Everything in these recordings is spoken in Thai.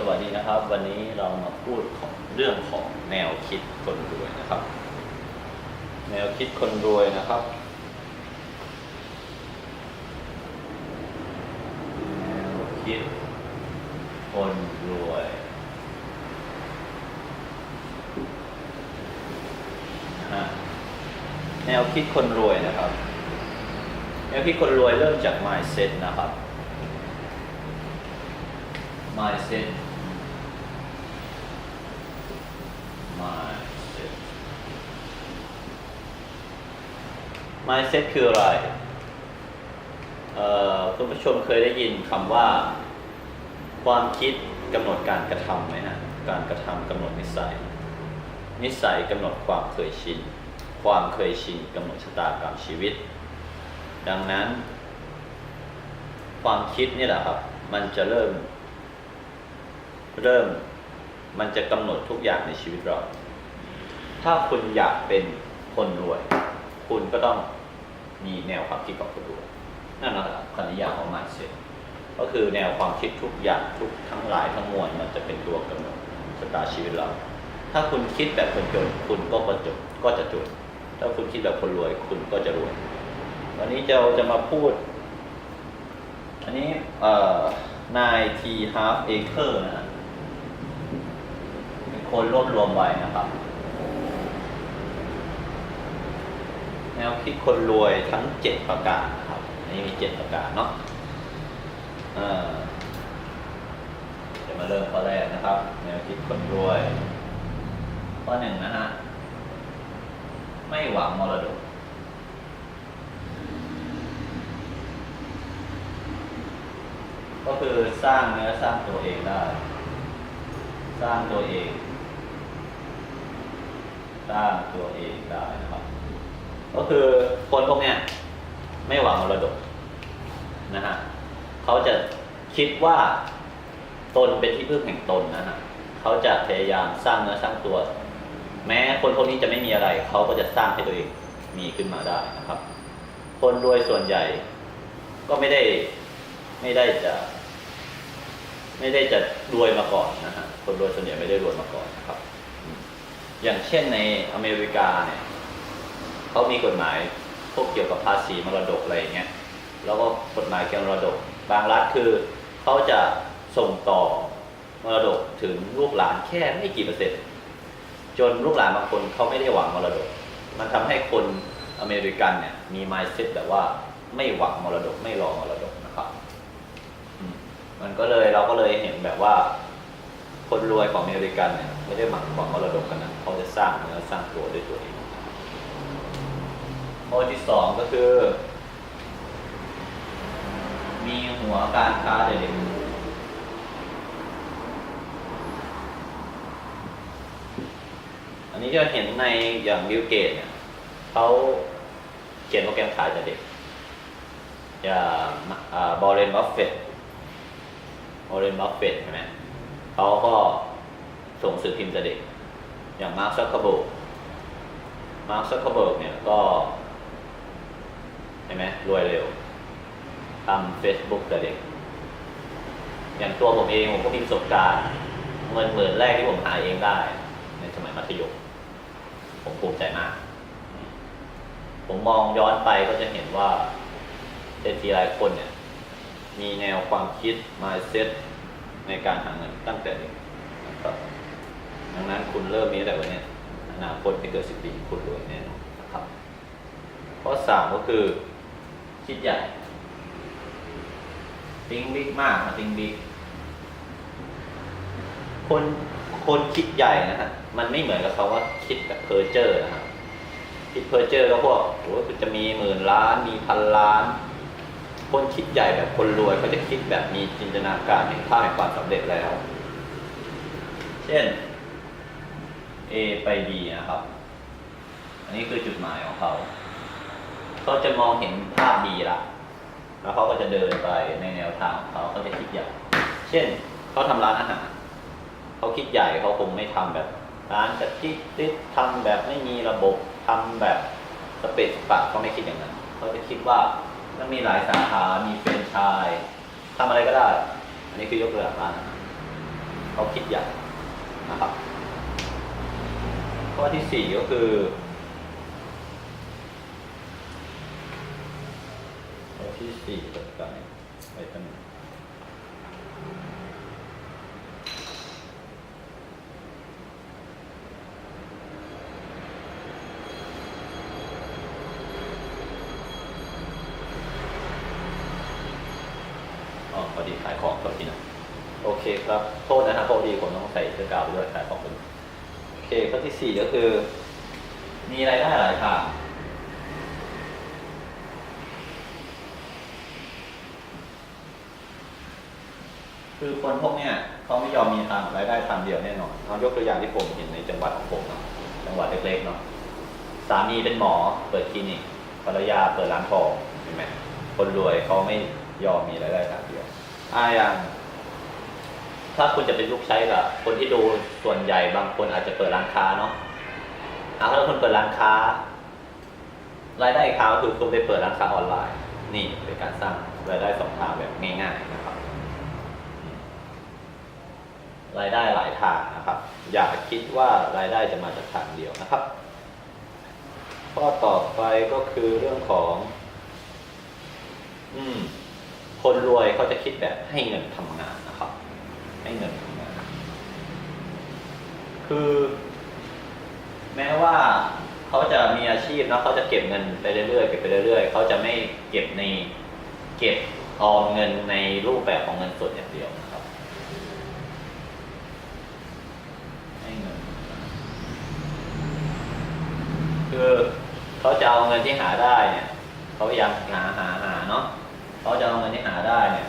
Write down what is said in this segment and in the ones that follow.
สวัสดีนะครับ วันนี้เรามาพูดของเรื่องของแนวคิดคนรวยนะครับ แนวคิดคนรวยนะครับ แนวคิดคนรวยนะฮะแนวคิดคนรวยนะครับ แนวคิดคนรวยเริ่มจาก mindset นะครับ mindset mindset คืออะไรเอ่อคุณผู้ชมเคยได้ยินคำว่า ความคิดกำหนดการกระทำไหมฮะ การกระทำกำหนดนิสัย นิสัยกำหนดความเคยชิน ความเคยชินกำหนดชะตากรรมชีวิต ดังนั้น ความคิดนี่แหละครับ มันจะเริ่ม เริ่ม มันจะกำหนดทุกอย่างในชีวิตเรา ถ้าคุณอยากเป็นคนรวย คุณก็ต้อง มีแนวความคิดของคนรวยนั่นแหละครับคำนิยามของ mindset ก็คือแนวความคิดทุกอย่างทุกทั้งหลายทั้งมวลมันจะเป็นตัวกำหนดชะตาชีวิตเรา ถ้าคุณคิดแบบคนจนคุณก็ประจบก็จะจนถ้าคุณคิดแบบคนรวยคุณก็จะรวย วันนี้เราจะมาพูด อันนี้นายทีฮาร์ฟเอเคอร์นะฮะเป็นคนรวบรวมไว้นะครับ แนวคิดคนรวยทั้งเจ็ดประการนะครับนนี้มีเจ็ดประการเนาะเดี๋ยวมาเริ่มข้อแรกนะครับ แนวคิดคนรวย ข้อหนึ่งนะฮะ ไม่หวังมรดก ก็คือสร้างเนื้อสร้างตัวเองได้ สร้างตัวเอง สร้างตัวเองได้นะครับ ก็คือคนพวกเนี้ยไม่หวังมรดกนะฮะเขาจะคิดว่าตนเป็นที่พึ่งแห่งตนนะฮะเขาจะพยายามสร้างเนื้อสร้างตัว แม้คนพวกนี้จะไม่มีอะไร เขาก็จะสร้างให้ตัวเองมีขึ้นมาได้นะครับ คนรวยส่วนใหญ่ก็ไม่ได้ไม่ได้จะ ไม่ได้จะรวยมาก่อนนะฮะคนรวยส่วนใหญ่ไม่ได้รวยมาก่อนนะครับอืมอย่างเช่นในอเมริกาเนี่ย เขามีกฎหมายพวกเกี่ยวกับภาษีมรดกอะไรอย่างเงี้ยแล้วก็กฎหมายเกี่ยวกับมรดก บางรัฐคือเขาจะส่งต่อมรดกถึงลูกหลานแค่ไม่กี่เปอร์เซ็นต์จนลูกหลานบางคนเขาไม่ได้หวังมรดก มันทำให้คนอเมริกันเนี่ยมี mindset แบบว่าไม่หวังมรดกไม่รอมรดกนะครับมันก็เลยเราก็เลยเห็นแบบว่า คนรวยของอเมริกันเนี่ยไม่ได้หวังหวังมรดกกันนะเขาจะสร้างเนื้อสร้างตัวด้วยตัวเอง ข้อที่สองก็คือ มีหัวการค้าเด็กอันนี้จะเห็นในอย่างบิลเกตเนี่ยเขาเขียนโปรแกรมขายแต่เด็กอย่างบอลเรนบัฟเฟตบอลเรนบัฟเฟตใช่ไหมเขาก็ส่งสื่อพิมพ์แต่เด็ก อย่างมาร์คซักเคเบิร์กมาร์คซักเคเบิร์กเนี่ยก็ เห็นไหมรวยเร็วทำ Facebook แต่เด็ก อย่างตัวผมเองผมก็มีประสบการณ์เงินหมื่นแรกที่ผมหาเองได้ ในสมัยมัธยมผมภูมิใจมาก ผมมองย้อนไปก็จะเห็นว่าเศรษฐีหลายคนเนี่ย มีแนวความคิด mindset ในการหาเงินตั้งแต่เด็กนะครับดังนั้นคุณเริ่มมีแต่วันเนี้ยอนาคตไม่เกินสิบปีคุณรวยแน่นอนนะครับ ข้อสามก็คือ คิดใหญ่ ติงบิ๊กมากนะติงบิ๊กคนคนคิดใหญ่นะฮะมันไม่เหมือนกับเขาว่าคิดแบบเพอร์เจอร์นะครับคิดเพอร์เจอร์ก็พวกโอ้ยจะมีหมื่นล้านมีพันล้าน คนคิดใหญ่แบบคนรวยเขาจะคิดแบบมีจินตนาการเห็นภาพแห่งความสำเร็จแล้ว เช่น A ไป B นะครับ อันนี้คือจุดหมายของเขา เขาจะมองเห็นภาพดีละแล้วเขาก็จะเดินไปในแนวทางของเขาเขาจะคิดใหญ่ เช่นเขาทำร้านอาหารเขาคิดใหญ่เขาคงไม่ทำแบบร้านจะติดติดทำแบบไม่มีระบบทำแบบสเปซสปะเขาไม่คิดอย่างนั้นเขาจะคิดว่ามันมีหลายสาขามีเฟรนไชส์ทำอะไรก็ได้ อันนี้คือยกตัวอย่างร้านเขาคิดใหญ่นะครับข้อที่สี่ก็คือ ข้อ ที่สี่เปิดกันไปตั้งอ๋อพอดีขายของตัวทีนะโอเคครับโทษนะครับพอดีผมต้องใส่เสื้อกาวไปด้วยขายของเป็นโอเคข้อที่สี่ก็คือ มีรายได้หลายทาง คือคนพวกเนี้ยเขาไม่ยอมมีทางรายได้ทางเดียวแน่นอนเอายกตัวอย่างที่ผมเห็นในจังหวัดของผมเนาะจังหวัดเล็กๆเนาะสามีเป็นหมอเปิดคลินิกภรรยาเปิดร้านทองเห็นไหมคนรวยเขาไม่ยอมมีรายได้ทางเดียวอ่าอย่างถ้าคุณจะเป็นลูกใช้กับคนที่ดูส่วนใหญ่บางคนอาจจะเปิดร้านค้าเนาะอ่าถ้าคุณเปิดร้านค้า รายได้อีกทางก็คือคุณไปเปิดร้านค้าออนไลน์ นี่เป็นการสร้างรายได้สองทางแบบง่ายๆนะครับ รายได้หลายทางนะครับ อย่าคิดว่ารายได้จะมาจากทางเดียวนะครับ ข้อต่อไปก็คือเรื่องของ อืม คนรวยเขาจะคิดแบบให้เงินทำงานนะครับ ให้เงินทำงาน คือ แม้ว่าเขาจะมีอาชีพนะเขาจะเก็บเงินไปเรื่อยๆเก็บไปเรื่อยๆเขาจะไม่เก็บในเก็บออมเงินในรูปแบบของเงินสดอย่างเดียวนะครับ ให้เงิน คือ เขาจะเอาเงินที่หาได้เนี่ยเขาพยายามหาหาหาเนาะเขาจะเอาเงินที่หาได้เนี่ย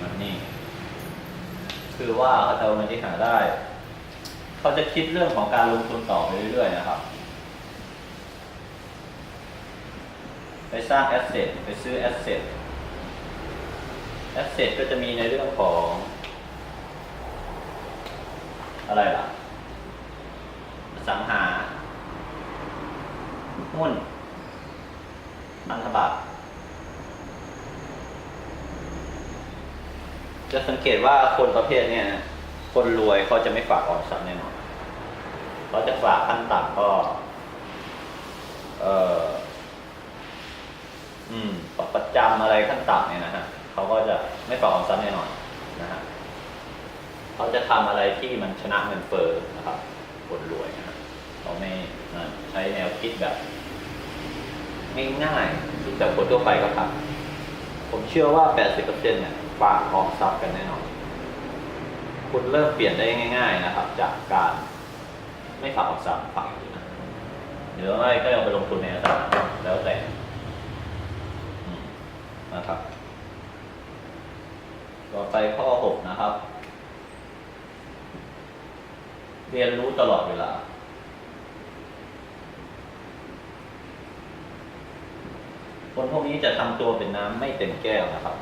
มันนี่คือว่าเขาจะเอาเงินที่หาได้ เขาจะคิดเรื่องของการลงทุนต่อไปเรื่อยๆนะครับ ไปสร้างแอสเซทไปซื้อแอสเซทแอสเซทก็จะมีในเรื่องของ อะไรล่ะสังหา หุ้นพันธบัตรจะสังเกตว่าคนประเภทเนี้ยคนรวยเขาจะไม่ฝากออมทรัพย์แน่นอนเขาจะฝากขั้นต่ำก็ เอออืมฝากประจำอะไรขั้นต่ำเนี่ยนะฮะเขาก็จะไม่ฝากออมทรัพย์แน่นอนนะฮะเขาจะทำอะไรที่มันชนะเงินเฟ้อนะครับ คนรวยนะเขาไม่ใช้แนวคิดแบบ ง่ายๆที่แบบคนทั่วไปก็ทำผมเชื่อว่า 80%เนี่ยฝากออมทรัพย์กันแน่นอน คุณเริ่มเปลี่ยนได้ง่าย ๆนะครับ จากการไม่ฝากออมทรัพย์ฝากอย่างอื่นะหรือไม่ก็เอาไปลงทุนในอสังหาแล้วแต่นะครับ ต่อไปข้อ 6 นะครับ เรียนรู้ตลอดเวลา คนพวกนี้จะทำตัวเป็นน้ำไม่เต็มแก้วนะครับ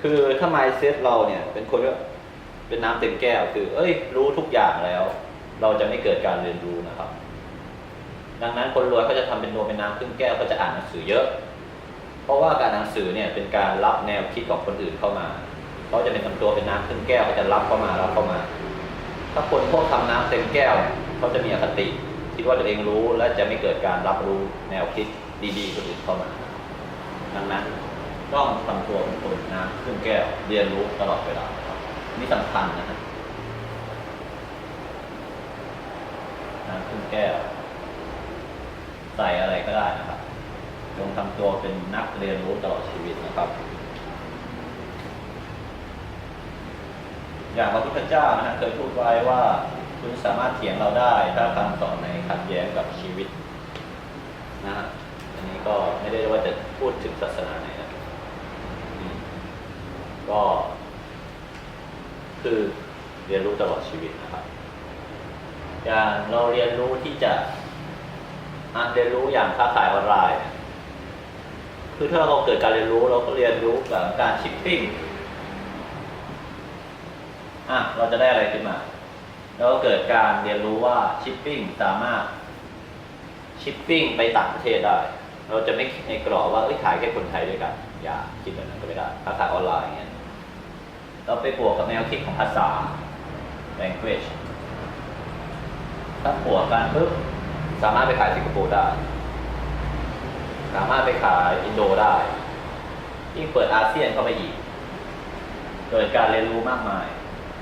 คือถ้า mindset เราเนี่ย เป็นคนว่เป็นน้ำเต็มแก้ว คือ เอ้ย รู้ทุกอย่างแล้ว เราจะไม่เกิดการเรียนรู้นะครับ ดังนั้นคนรวยเขาจะทำเป็นตัวเป็นน้ำครึ่งแก้วเขาจะอ่านหนังสือเยอะ เพราะว่าการอ่านหนังสือเนี่ยเป็นการรับแนวคิดของคนอื่นเข้ามาเขาจะเป็นทำตัวเป็นน้ำครึ่งแก้วเขาจะรับเข้ามารับเข้ามา ถ้าคนพวกทำน้ำเต็มแก้วเนี่ยเขาจะมีอคติคิดว่าตัวเองรู้และจะไม่เกิดการรับรู้แนวคิด ดีๆคนอื่นเข้ามา ดังนั้นต้องทำตัวเป็นคนน้ำครึ่งแก้วเรียนรู้ตลอดเวลาครับนี่สำคัญนะฮะน้ำครึ่งแก้ว ใส่อะไรก็ได้นะครับจงทำตัวเป็นนักเรียนรู้ตลอดชีวิตนะครับอย่างพระพุทธเจ้านะเคยพูดไว้ว่าคุณสามารถเถียงเราได้ ถ้าคำสอนในขัดแย้งกับชีวิตนะฮะอันนี้ ก็ไม่ได้ว่าจะพูดถึงศาสนาไหนนะก็ คือเรียนรู้ตลอดชีวิตนะครับ อย่างเราเรียนรู้ที่จะอะเรียนรู้อย่างค้าขายออนไลน์คือถ้าเราเกิดการเรียนรู้เราก็เรียนรู้แบบการชิปปิ้งอะเราจะได้อะไรขึ้นมา แล้วก็เกิดการเรียนรู้ว่าชิปปิ้งสามารถชิปปิ้งไปต่างประเทศได้ เราจะไม่คิดในกรอบว่าขายแค่คนไทยด้วยกัน อย่าคิดแบบนั้นก็ไม่ได้ค้าขายออนไลน์อย่างเงี้ยเราไปบวกกับแนวคิดของภาษา language ถ้าบวกกันปุ๊บสามารถไปขายสิงคโปร์ได้ สามารถไปขายอินโดได้ยิ่งเปิดอาเซียนเข้าไปอีก เกิดการเรียนรู้มากมาย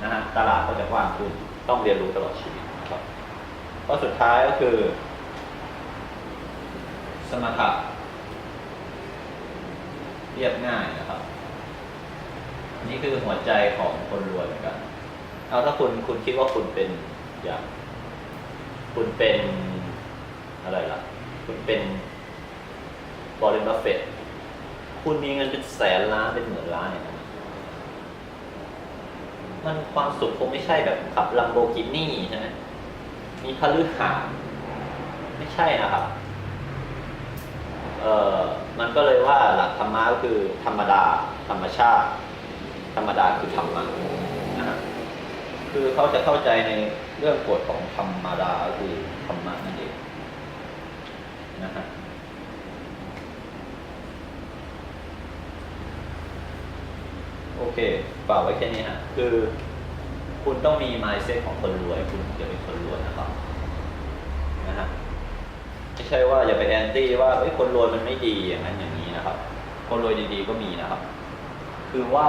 นะฮะตลาดก็จะกว้างขึ้นต้องเรียนรู้ตลอดชีวิตครับข้อสุดท้ายก็คือ สมถะเรียบง่ายนะครับนนี้คือหัวใจของคนรวยเหมือนกัน เอาถ้าคุณคุณคิดว่าคุณเป็นอย่าง คุณเป็นอะไรล่ะ คุณเป็นบริษัทเฟตคุณมีเงินเป็นแสนล้านเป็นหมื่นล้านเนี่ยมันความสุขคงไม่ใช่แบบขับลัมโบกินี่ใช่ไหมมีคฤหาสน์ไม่ใช่นะครับ เออมันก็เลยว่าหลักธรรมะก็คือธรรมดา ธรรมชาติ ธรรมดาคือธรรมะนะฮะคือเขาจะเข้าใจในเรื่องกฎของธรรมดาคือธรรมะนั่นเองนะฮะโอเคฝากไว้แค่นี้ฮะคือ คุณต้องมี mindset ของคนรวย คุณจะเป็นคนรวยนะครับ ไม่ใช่ว่าอย่าไปแอนตี้ว่าเอ้ยคนรวยมันไม่ดีอย่างนั้นอย่างนี้นะครับ คนรวยดีๆก็มีนะครับ คือว่า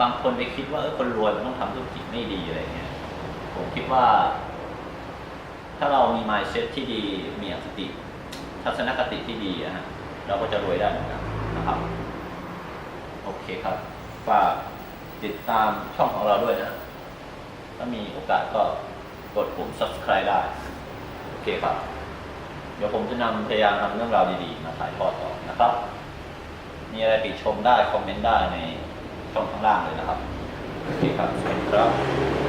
บางคนไปคิดว่าเออคนรวยมันต้องทำธุรกิจไม่ดีอะไรเงี้ยผมคิดว่า ถ้าเรามี mindset ที่ดีมีอคติ ทัศนคติที่ดีอะฮะเราก็จะรวยได้เหมือนกันนะครับ โอเคครับฝากติดตามช่องของเราด้วยนะ ถ้ามีโอกาสก็กดปุ่ม subscribe ได้ โอเคครับ ดี๋ยวผมจะนำพยายามทำเรื่องราวดีๆ มาถ่ายทอดต่อนะครับ มีอะไรติชมได้ คอมเมนต์ได้ในช่องข้างล่างเลยนะครับ โอเคครับสวัสดีครับ